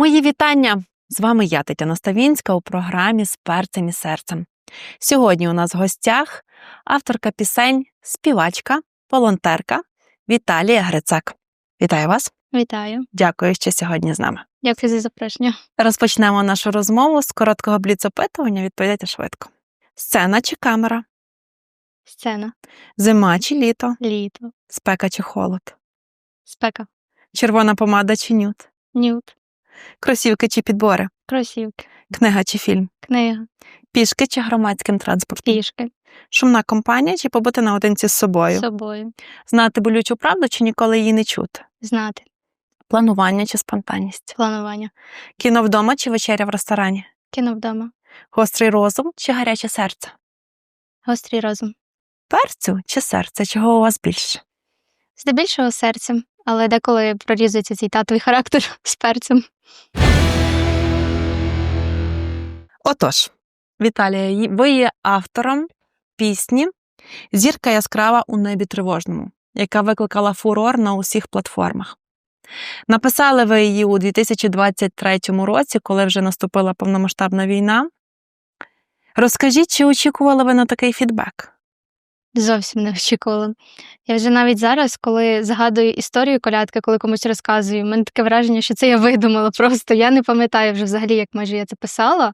Мої вітання! З вами я, Тетяна Ставінська, у програмі з перцем і серцем. Сьогодні у нас в гостях авторка пісень, співачка, волонтерка Віталія Грицак. Вітаю вас! Вітаю, Дякую, що сьогодні з нами. дякую за запрошення. Розпочнемо нашу розмову з короткого бліцопитування. Відповідайте швидко. Сцена чи камера? Сцена, Зима чи літо? літо, Спека чи холод? спека, Червона помада чи нюд? нюд, Кросівки чи підбори? кросівки, Книга чи фільм? книга, Пішки чи громадським транспортом? пішки, Шумна компанія чи побути наодинці з собою? з собою, Знати болючу правду чи ніколи її не чути? знати, Планування чи спонтанність? планування, Кіно вдома чи вечеря в ресторані? кіно вдома, Гострий розум чи гаряче серце? гострий розум. Перцю чи серце? Чого у вас більше? Здебільшого серцем, але деколи прорізується цей татовий характер з перцем. Отож, Віталія, ви є автором пісні Зірка яскрава у небі тривожному, яка викликала фурор на усіх платформах. Написали ви її у 2023 році, коли вже наступила повномасштабна війна. Розкажіть, чи очікували ви на такий фідбек? Зовсім не очікувала. Я вже навіть зараз, коли згадую історію колядки, коли комусь розказую, в мене таке враження, що це я видумала просто. Я не пам'ятаю вже взагалі, як майже я це писала.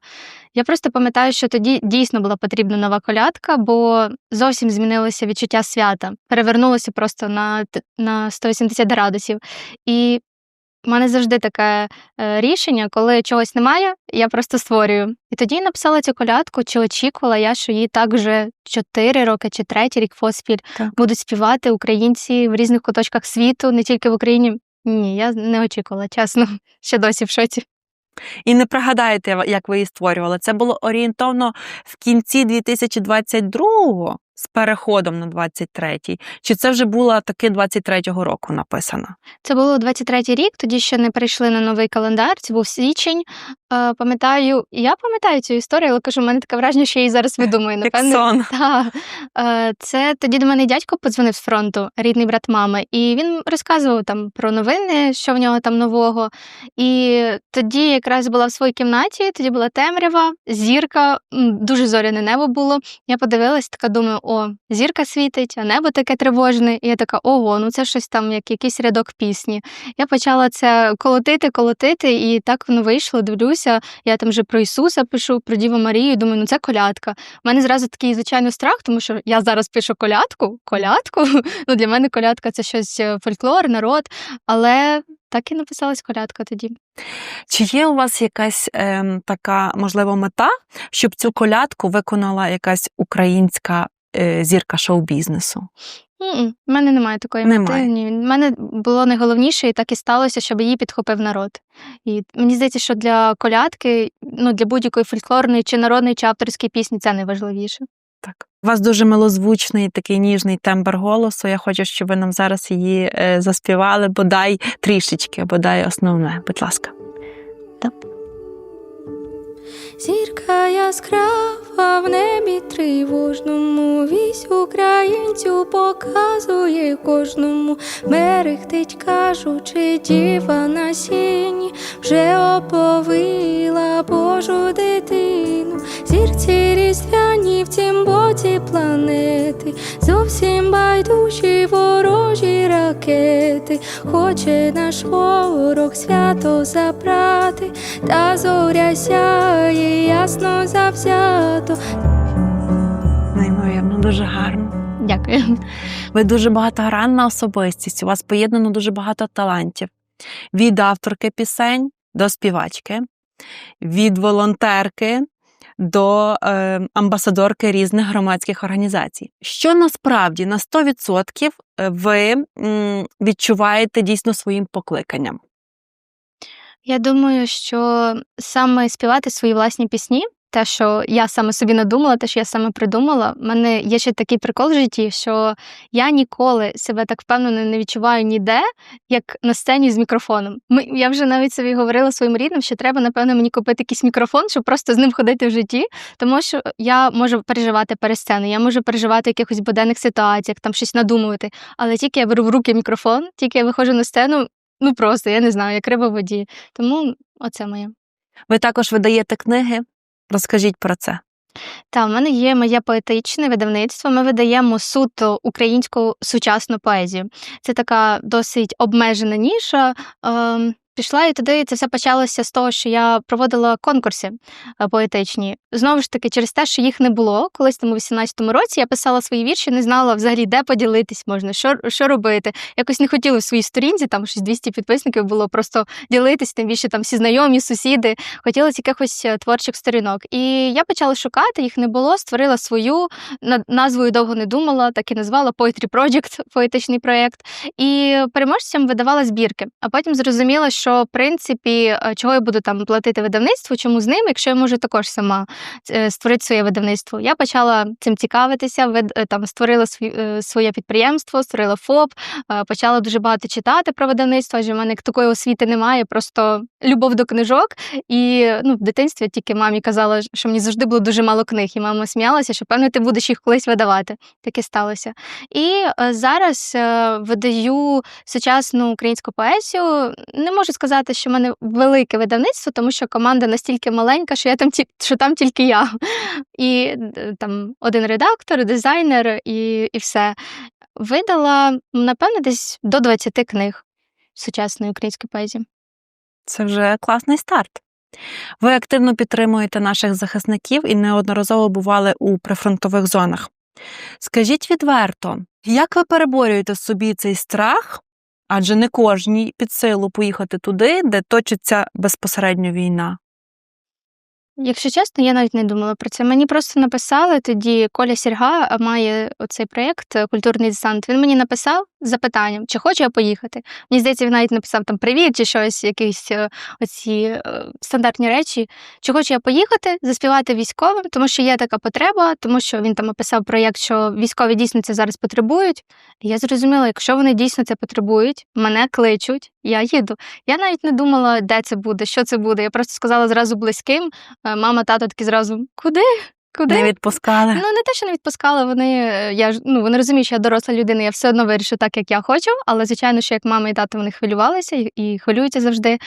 Я просто пам'ятаю, що тоді дійсно була потрібна нова колядка, бо зовсім змінилося відчуття свята, перевернулося просто на, на 180 градусів. І в мене завжди таке е, рішення, коли чогось немає, я просто створюю. І тоді написала цю колядку, чи очікувала я, що її так вже 4 роки чи третій рік поспіль Так. будуть співати українці в різних куточках світу, не тільки в Україні. Ні, я не очікувала, чесно, ще досі в шоці. І не пригадаєте, як ви її створювали. Це було орієнтовно в кінці 2022-го з переходом на 23-й. Чи це вже була таки 23-го року написана? Це було 23-й рік, тоді ще не перейшли на новий календар, це був січень. Е, пам'ятаю, я пам'ятаю цю історію, але кажу, в мене таке враження, що я її зараз видумаю. Напевне, сон. Так. Е, Це тоді до мене дядько подзвонив з фронту, рідний брат мами, і він розказував там про новини, що в нього там нового. І тоді якраз була в своїй кімнаті, тоді була темрява, зірка, дуже зоряне небо було. Я подивилась, така думаю, о, зірка світить, а небо таке тривожне. І я така, ого, ну це щось там, як якийсь рядок пісні. Я почала це колотити, колотити, і так воно вийшло. Дивлюся, я там вже про Ісуса пишу, про Діву Марію. Думаю, ну це колядка. У мене зразу такий звичайно страх, тому що я зараз пишу колядку. Колядку. Ну для мене колядка це щось е, фольклор, народ. Але так і написалась колядка тоді. Чи є у вас якась ем, така, можливо, мета, щоб цю колядку виконала якась українська е, зірка шоу-бізнесу? У мене немає такої мети. Немає. У мене було найголовніше, і так і сталося, щоб її підхопив народ. І мені здається, що для колядки, ну для будь-якої фольклорної чи народної, чи авторської пісні це найважливіше. Так. У вас дуже милозвучний такий ніжний тембр голосу. Я хочу, щоб ви нам зараз її е, заспівали, бодай трішечки, бодай основне. Будь ласка. Зірка яскрава в небі тривожному, вісь українцю показує кожному, мерехтить, кажучи, діва на сіні, вже оповила Божу дитину, зірці різдвяні в цім боці планети, зовсім байдужі ворожі ракети, хоче наш ворог свято забрати, та зоря сяє ясно завзято. Неймовірно, дуже гарно. Дякую. Ви дуже багатогранна особистість. У вас поєднано дуже багато талантів. Від авторки пісень до співачки, від волонтерки до е, амбасадорки різних громадських організацій. Що насправді на 100% ви м, відчуваєте дійсно своїм покликанням? Я думаю, що саме співати свої власні пісні те, що я саме собі надумала, те, що я саме придумала. У мене є ще такий прикол в житті, що я ніколи себе так впевнено не відчуваю ніде, як на сцені з мікрофоном. Ми, я вже навіть собі говорила своїм рідним, що треба, напевно, мені купити якийсь мікрофон, щоб просто з ним ходити в житті, тому що я можу переживати перед я можу переживати в якихось буденних ситуаціях, там щось надумувати. Але тільки я беру в руки мікрофон, тільки я виходжу на сцену. ну просто я не знаю, як риба в воді. Тому оце моє. Ви також видаєте книги. Розкажіть про це. Та в мене є моє поетичне видавництво. Ми видаємо суто українську сучасну поезію. Це така досить обмежена ніша. Ем, Пішла і туди це все почалося з того, що я проводила конкурси е, поетичні. Знову ж таки, через те, що їх не було, колись там у 18-му році я писала свої вірші, не знала взагалі, де поділитись можна, що, що робити. Якось не хотіла в своїй сторінці, там щось 200 підписників було просто ділитись, тим більше там всі знайомі, сусіди. Хотілося якихось е, творчих сторінок. І я почала шукати, їх не було, створила свою, над назвою довго не думала, так і назвала Poetry Project, поетичний проєкт. І переможцям видавала збірки. А потім зрозуміла, що в принципі, е, чого я буду там платити видавництву, чому з ним, якщо я можу також сама е, створити своє видавництво. Я почала цим цікавитися, е, там створила своє підприємство, створила ФОП, почала дуже багато читати про видавництво, адже в мене такої освіти немає, просто любов до книжок. І ну, в дитинстві тільки мамі казала, що мені завжди було дуже мало книг, і мама сміялася, що певно ти будеш їх колись видавати. Таке сталося. І зараз видаю сучасну українську поезію. Не можу сказати, що в мене велике видавництво, тому що команда настільки маленька, що я там ті- що там тільки я. І е, там один редактор, дизайнер і, і все. Видала, напевно, десь до 20 книг сучасної української поезії. Це вже класний старт. Ви активно підтримуєте наших захисників і неодноразово бували у прифронтових зонах. Скажіть відверто, як ви переборюєте в собі цей страх? Адже не кожній під силу поїхати туди, де точиться безпосередньо війна. Якщо чесно, я навіть не думала про це. Мені просто написали тоді Коля Сірга має оцей проєкт е, Культурний десант. Він мені написав запитанням, чи хочу я поїхати. Мені здається, він навіть написав там привіт чи щось, якісь е, оці е, стандартні речі. Чи хочу я поїхати, заспівати військовим, тому що є така потреба, тому що він там описав проєкт, що військові дійсно це зараз потребують. І я зрозуміла, якщо вони дійсно це потребують, мене кличуть, я їду. Я навіть не думала, де це буде, що це буде. Я просто сказала зразу близьким. Е, Мама, тато такі зразу куди? Куди? Не відпускали. Ну, не те, що не відпускали, вони, е, я ж ну, вони розуміють, що я доросла людина, я все одно вирішу так, як я хочу. Але, звичайно, що як мама і тато вони хвилювалися і, і хвилюються завжди.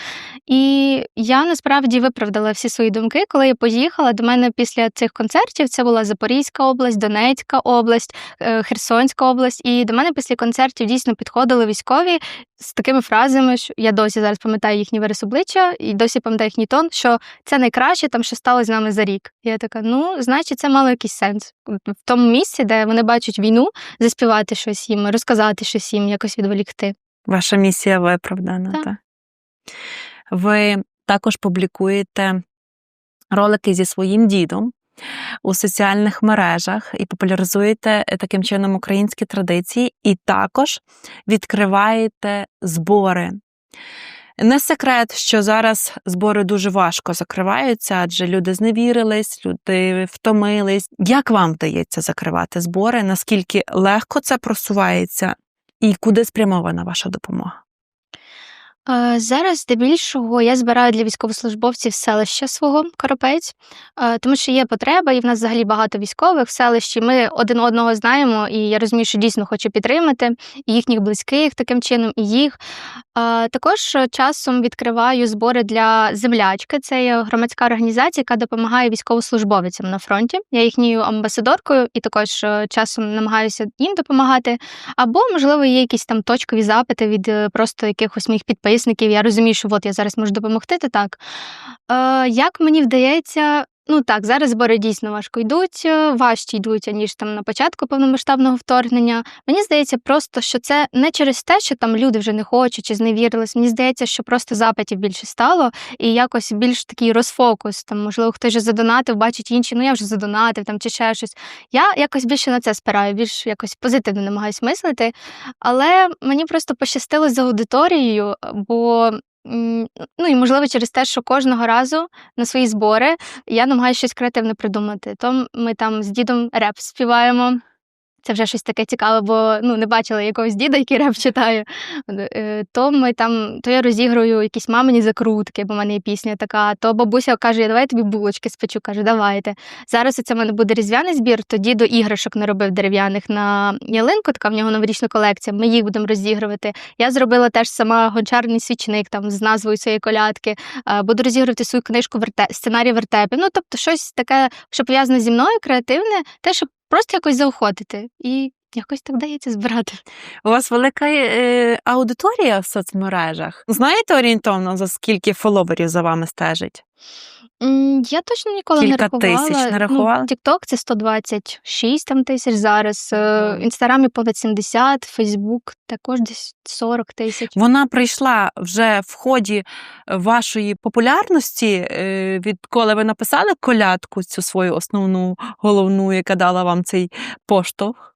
І я насправді виправдала всі свої думки, коли я поїхала. До мене після цих концертів це була Запорізька область, Донецька область, е, Херсонська область. І до мене після концертів дійсно підходили військові з такими фразами, що я досі зараз пам'ятаю їхній вирис обличчя, і досі пам'ятаю їхній тон, що це найкраще там, що сталося з нами за рік. І я така, ну, значить, це мало якийсь сенс. В тому місці, де вони бачать війну, заспівати щось їм, розказати щось їм, якось відволікти. Ваша місія виправдана. Так. Так. Ви також публікуєте ролики зі своїм дідом у соціальних мережах і популяризуєте е, таким чином українські традиції, і також відкриваєте збори. Не секрет, що зараз збори дуже важко закриваються, адже люди зневірились, люди втомились. Як вам вдається закривати збори? Наскільки легко це просувається, і куди спрямована ваша допомога? Зараз здебільшого я збираю для військовослужбовців селища свого Коропець, е, тому що є потреба, і в нас взагалі багато військових в селищі. Ми один одного знаємо, і я розумію, що дійсно хочу підтримати і їхніх близьких таким чином, і їх. Також е, часом відкриваю збори для землячки. Це є громадська організація, яка допомагає військовослужбовцям на фронті. Я їхньою амбасадоркою і також е, часом намагаюся їм допомагати. Або, можливо, є якісь там точкові запити від е, просто якихось моїх підписників. Я розумію, що от я зараз можу допомогти, то так. Е, як мені вдається, ну так, зараз збори дійсно важко йдуть, е, важче йдуть, ніж там на початку повномасштабного вторгнення. Мені здається, просто що це не через те, що там люди вже не хочуть чи зневірились. Мені здається, що просто запитів більше стало, і якось більш такий розфокус. Там, можливо, хтось вже задонатив, бачить інші, ну я вже задонатив там чи ще щось. Я якось більше на це спираю, більш якось позитивно намагаюсь мислити. Але мені просто пощастило з аудиторією, бо. Ну і можливо через те, що кожного разу на свої збори я намагаюся щось креативне придумати. То ми там з дідом реп співаємо. Це вже щось таке цікаве, бо ну не бачила якогось діда, який реп читає. Е, То ми там, то я розіграю якісь мамині закрутки, бо в мене є пісня така. То бабуся каже: давай я тобі булочки спечу. Каже, давайте. Зараз це в мене буде різдвяний збір. Тоді до іграшок не робив дерев'яних на ялинку. Така в нього новорічна колекція. Ми їх будемо розігрувати. Я зробила теж сама гончарний свічник там з назвою цієї колядки. Е, Буду розігрувати свою книжку верте... сценарій вертепів. Ну тобто, щось таке, що пов'язане зі мною, креативне, те, щоб просто якось заохотити. І якось так вдається збирати. У вас велика е, аудиторія в соцмережах. Знаєте орієнтовно, за скільки фоловерів за вами стежить? Я точно ніколи Кілька не рахувала. тисяч не рахувала? Ну, TikTok це 126 там тисяч зараз. В інстаграмі понад 70, Фейсбук також десь 40 тисяч. Вона прийшла вже в ході вашої популярності, е, відколи ви написали колядку, цю свою основну головну, яка дала вам цей поштовх?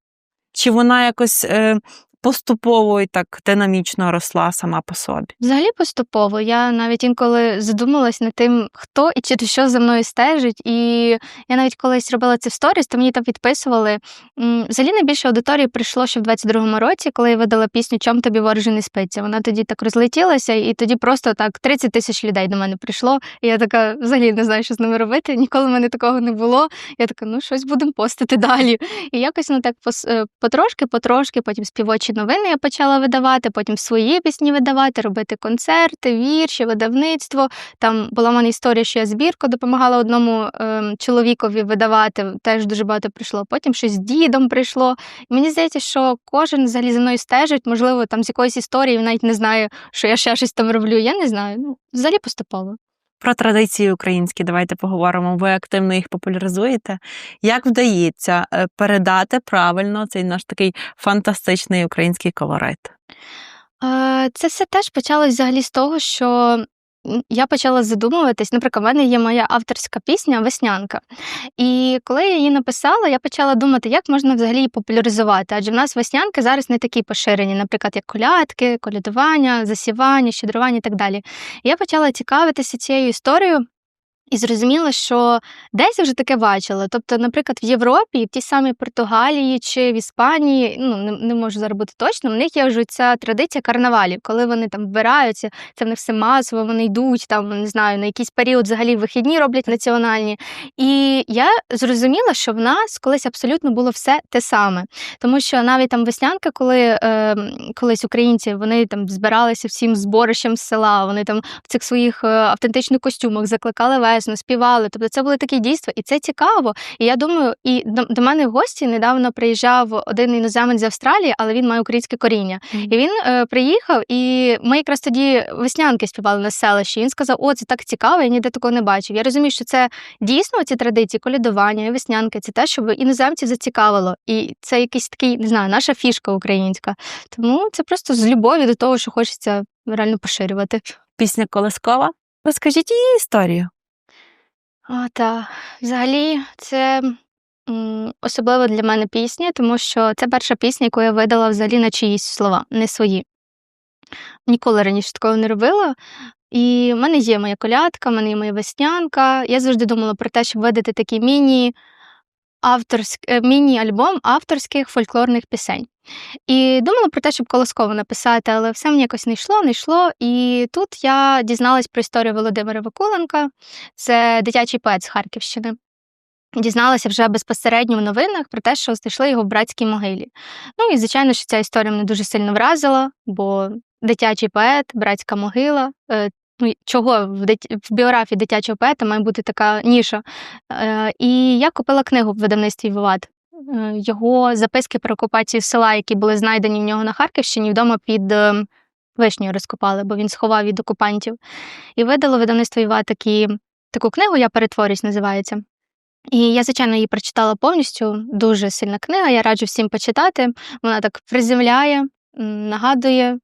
Чи вона якось е, поступово і так динамічно росла сама по собі? Взагалі поступово. Я навіть інколи задумалась над тим, хто і через що за мною стежить. І я навіть колись робила це в сторіс, то мені там відписували. М, Взагалі найбільше аудиторії прийшло ще в 22-му році, коли я видала пісню Чом тобі вороже не спиться. Вона тоді так розлетілася, і тоді просто так 30 тисяч людей до мене прийшло. І я така взагалі не знаю, що з ними робити. Ніколи в мене такого не було. Я така, ну щось будемо постити далі. І якось ну так е, потрошки, потрошки, потім співочі новини я почала видавати, потім свої пісні видавати, робити концерти, вірші, видавництво. Там була в мене історія, що я збірку допомагала одному ем, чоловікові видавати. Теж дуже багато прийшло. Потім щось з дідом прийшло. І мені здається, що кожен взагалі за мною стежить, можливо, там з якоїсь історії навіть не знаю, що я ще щось там роблю. Я не знаю. Ну, взагалі поступово. Про традиції українські давайте поговоримо. Ви активно їх популяризуєте. Як вдається е, передати правильно цей наш такий фантастичний український колорит? Е, Це все теж почалось взагалі з того, що я почала задумуватись. Наприклад, в мене є моя авторська пісня Веснянка. І коли я її написала, я почала думати, як можна взагалі її популяризувати. Адже в нас веснянки зараз не такі поширені, наприклад, як колядки, колядування, засівання, щедрування і так далі. І я почала цікавитися цією історією. І зрозуміла, що десь я вже таке бачила. Тобто, наприклад, в Європі, в тій самій Португалії чи в Іспанії, ну не, не можу зараз бути точно, в них є вже ця традиція карнавалів, коли вони там вбираються, це в них все масово, вони йдуть там, не знаю, на якийсь період взагалі вихідні роблять національні. І я зрозуміла, що в нас колись абсолютно було все те саме. Тому що навіть там веснянка, коли е, колись українці вони там збиралися всім зборищем з села, вони там в цих своїх е, автентичних костюмах закликали весну, співали. Тобто це були такі дійства, і це цікаво. І я думаю, і до, до мене в гості недавно приїжджав один іноземець з Австралії, але він має українське коріння. І він е, приїхав, і ми якраз тоді веснянки співали на селищі. І він сказав: О, це так цікаво, я ніде такого не бачив. Я розумію, що це дійсно ці традиції, колядування і веснянки, це те, щоб іноземців зацікавило. І це якийсь такий, не знаю, наша фішка українська. Тому це просто з любові до того, що хочеться реально поширювати. Пісня Колескова. Розкажіть її історію. О, та взагалі це м, особливо для мене пісня, тому що це перша пісня, яку я видала взагалі на чиїсь слова, не свої. Ніколи раніше такого не робила. І в мене є моя колядка, в мене є моя веснянка. Я завжди думала про те, щоб видати такий міні авторськ... е, міні-альбом авторських фольклорних пісень. І думала про те, щоб колосково написати, але все мені якось не йшло, не йшло. І тут я дізналась про історію Володимира Вакуленка, це дитячий поет з Харківщини. Дізналася вже безпосередньо в новинах про те, що знайшли його в братській могилі. Ну і звичайно, що ця історія мене дуже сильно вразила, бо дитячий поет, братська могила. е, Ну, чого в, дит... в біографії дитячого поета має бути така ніша. Е, і я купила книгу в видавництві Виват. Е, Його записки про окупацію села, які були знайдені в нього на Харківщині, вдома під е, вишнею розкопали, бо він сховав від окупантів. І видало видавництво Віват такі, таку книгу Я перетворюсь, називається. І я, звичайно, її прочитала повністю. Дуже сильна книга. Я раджу всім почитати. Вона так приземляє, нагадує.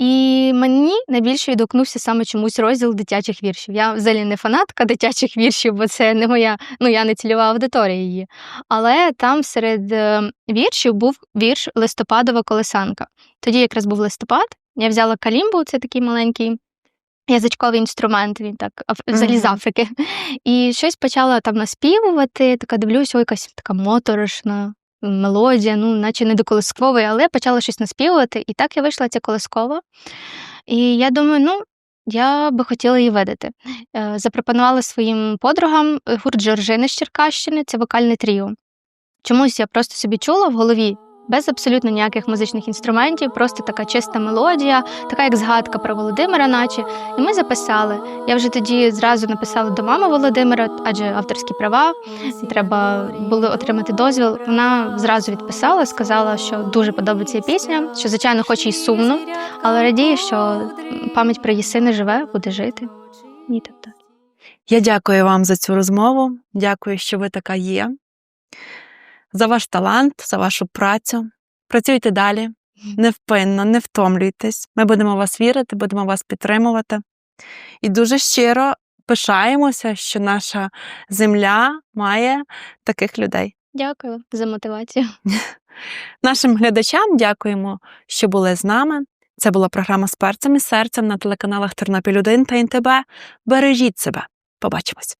І мені найбільше відгукнувся саме чомусь розділ дитячих віршів. Я взагалі не фанатка дитячих віршів, бо це не моя, ну я не цільова аудиторія її. Але там серед е, віршів був вірш Листопадова колесанка. Тоді якраз був листопад. Я взяла калімбу, це такий маленький язичковий інструмент, він так взагалі з Африки. І щось почала там наспівувати, така дивлюся, о, якась така моторошна. Мелодія, ну, наче не до колискової, але почала щось наспівувати, і так я вийшла ця колискова. І я думаю, ну, я би хотіла її видати. Е, Запропонувала своїм подругам е, гурт Жоржини з Черкащини, це вокальне тріо. Чомусь я просто собі чула в голові. Без абсолютно ніяких музичних інструментів, просто така чиста мелодія, така як згадка про Володимира, наче. І ми записали. Я вже тоді зразу написала до мами Володимира, адже авторські права, треба було отримати дозвіл. Вона зразу відписала, сказала, що дуже подобається пісня, що, звичайно, хоч і сумно, але радіє, що пам'ять про її сина живе, буде жити. І так далі. Я дякую вам за цю розмову. Дякую, що ви така є. За ваш талант, за вашу працю. Працюйте далі, невпинно, не втомлюйтесь. Ми будемо вас вірити, будемо вас підтримувати. І дуже щиро пишаємося, що наша земля має таких людей. Дякую за мотивацію. Нашим глядачам дякуємо, що були з нами. Це була програма з перцем і серцем на телеканалах Тернопіль 1 та НТБ. Бережіть себе. Побачимось.